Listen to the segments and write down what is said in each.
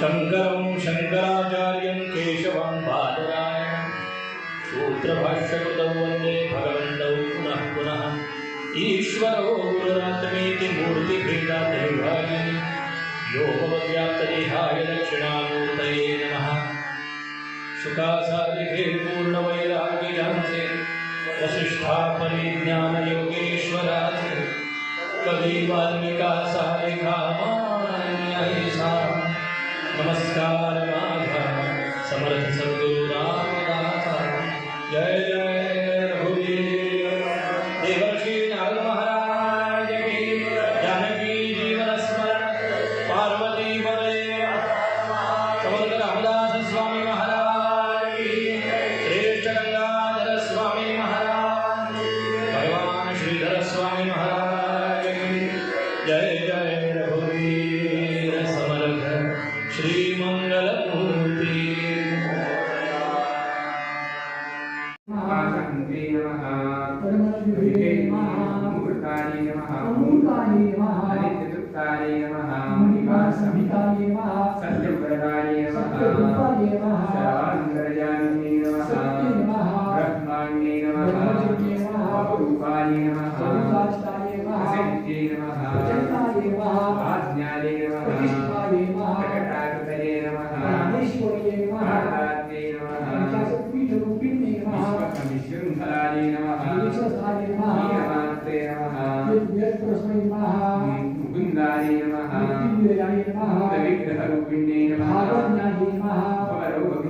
शङ्करं शङ्कराचार्यं केशवं बादरायणं सूत्रभाष्यकृतौ वन्दे भगवन्तौ पुनः पुनः ईश्वरो गुरुरात्मेति मूर्तिभेदादेवाय योगव्याप्तदेहाय दक्षिणामूर्तये नमः। सुखासादिके पूर्णवैराग्यजांसे वसिष्ठा परिज्ञानयोगेश्वरासे कवी वाल्मिका सारिका नमस्कार माझा समर्थ सद्गुरु नमः मूर्ताय नमः। अमूर्ताय नमः। हरिचतुर्ताय नमः। मुनिवासमिताय नमः। सत्यव्रताय नमः सत्यरूपाय नमः सर्वान्तर्यामिने नमः सत्ये नमः ब्रह्माण्ये नमः नमः अपरूपाय आज्ञाय नमः प्रतिष्ठाय नमः प्रकटाकृतये नमः प्राणेश्वर्ये नमः आराध्ये नमः पञ्चाशत्पीठरूपिणे नमः विश्वकविशृङ्खलाय नमः विश्वसाय नमः नीलमात्रे नमः वेदप्रस्मै नमः मुकुन्दाय नमः मृत्युञ्जयाय नमः विग्रहरूपिण्ये नमः भागज्ञाय नमः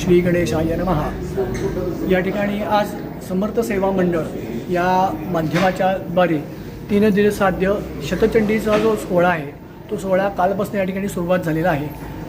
श्री गणेशाय नमः. या ठिकाणी आज समर्थ सेवा मंडळ या माध्यमाच्या द्वारे तीन दिवस साध्य शतचंडीचा जो सोहळा आहे तो सोहळा कालपासून या ठिकाणी सुरुवात झालेला आहे.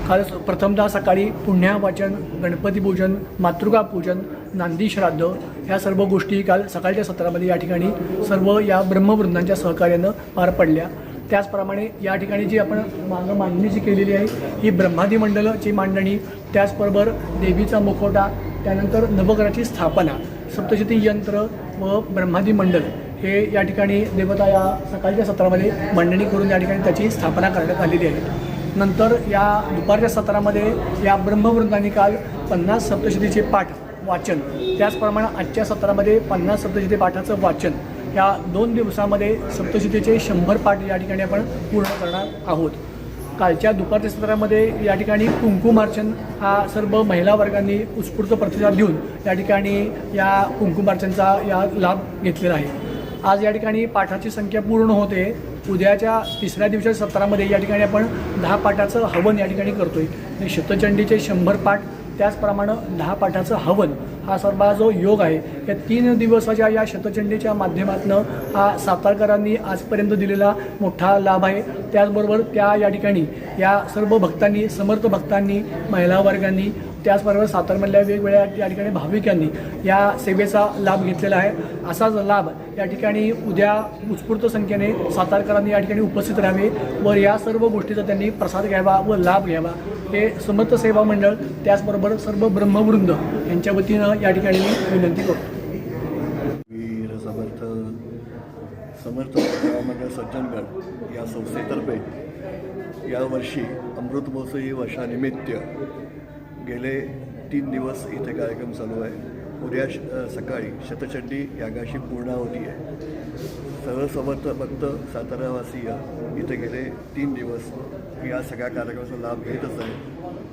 काल प्रथमतः सकाळी पुण्यावाचन गणपती पूजन मातृका पूजन नांदी श्राद्ध ह्या सर्व गोष्टी काल सकाळच्या सत्रामध्ये या ठिकाणी सर्व या ब्रह्मवृंदांच्या सहकार्यानं पार पडल्या. त्याचप्रमाणे या ठिकाणी जी आपण मागं मांडणी जी केलेली आहे ही ब्रह्मादी मंडलची मांडणी त्याचबरोबर देवीचा मुखवटा त्यानंतर नवग्रहाची स्थापना सप्तशती यंत्र व ब्रह्मादी मंडल हे या ठिकाणी देवता या सकाळच्या सत्रामध्ये मांडणी करून या ठिकाणी त्याची स्थापना करण्यात आलेली आहे. नंतर या दुपारच्या सत्रामध्ये या ब्रह्मवृंदांनी काल पन्नास सप्तशतीचे पाठ वाचन त्याचप्रमाणे आजच्या सत्रामध्ये पन्नास सप्तशती पाठाचं वाचन या दोन दिवसामध्ये सप्तशतीचे शंभर पाठ या ठिकाणी आपण पूर्ण करणार आहोत. कालच्या दुपारच्या सत्रामध्ये या ठिकाणी कुंकुमार्चन हा सर्व महिला वर्गांनी उत्स्फूर्त प्रतिसाद देऊन या ठिकाणी या कुंकुमार्चनचा या लाभ घेतलेला आहे. आज या ठिकाणी पाठाची संख्या पूर्ण होते. उद्याच्या तिसऱ्या दिवसाच्या सत्रामध्ये या ठिकाणी आपण दहा पाठाचं हवन या ठिकाणी करतोय. शतचंडीचे शंभर पाठ त्याचप्रमाणे दहा पाठाचं हवन हा सर्व जो योग आहे या तीन दिवसाच्या या शतचंडीच्या माध्यमातून हा सातारकरांनी आजपर्यंत दिलेला मोठा लाभ आहे. त्याचबरोबर त्या या ठिकाणी या सर्व भक्तांनी समर्थ भक्तांनी महिला वर्गांनी त्याचबरोबर सातारमधल्या वेगवेगळ्या या ठिकाणी भाविकांनी या सेवेचा लाभ घेतलेला आहे. असाच लाभ या ठिकाणी उद्या उत्स्फूर्त संख्येने सातारकरांनी या ठिकाणी उपस्थित राहावे व या सर्व गोष्टीचा त्यांनी प्रसाद घ्यावा व लाभ घ्यावा. हे समर्थ सेवा मंडळ त्याचबरोबर सर्व ब्रह्मवृंद यांच्या वतीनं या ठिकाणी मी विनंती करतो. वीर समर्थ समर्थ सेवामंडळ सज्जनगड या संस्थेतर्फे यावर्षी अमृत महोत्सवी वर्षानिमित्त गेले तीन दिवस इथे कार्यक्रम चालू आहे. उद्या श सकाळी शतचंडी यागाशी पूर्णावती आहे. सर्व भक्त सातारावासीय इथे गेले तीन दिवस. या सगळ्या कार्यक्रमाचा लाभ घेतच आहे.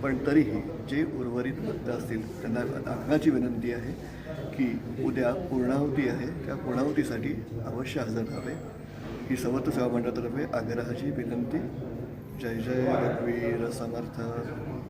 पण तरीही जे उर्वरित भक्त असतील त्यांना नागनाची विनंती आहे की उद्या पूर्णाहुती आहे. त्या पूर्णाहुतीसाठी अवश्य हजर राहावे. ही समर्थ सेवा मंडळातर्फे आग्रहाची विनंती. जय जय रघुवीर समर्थ.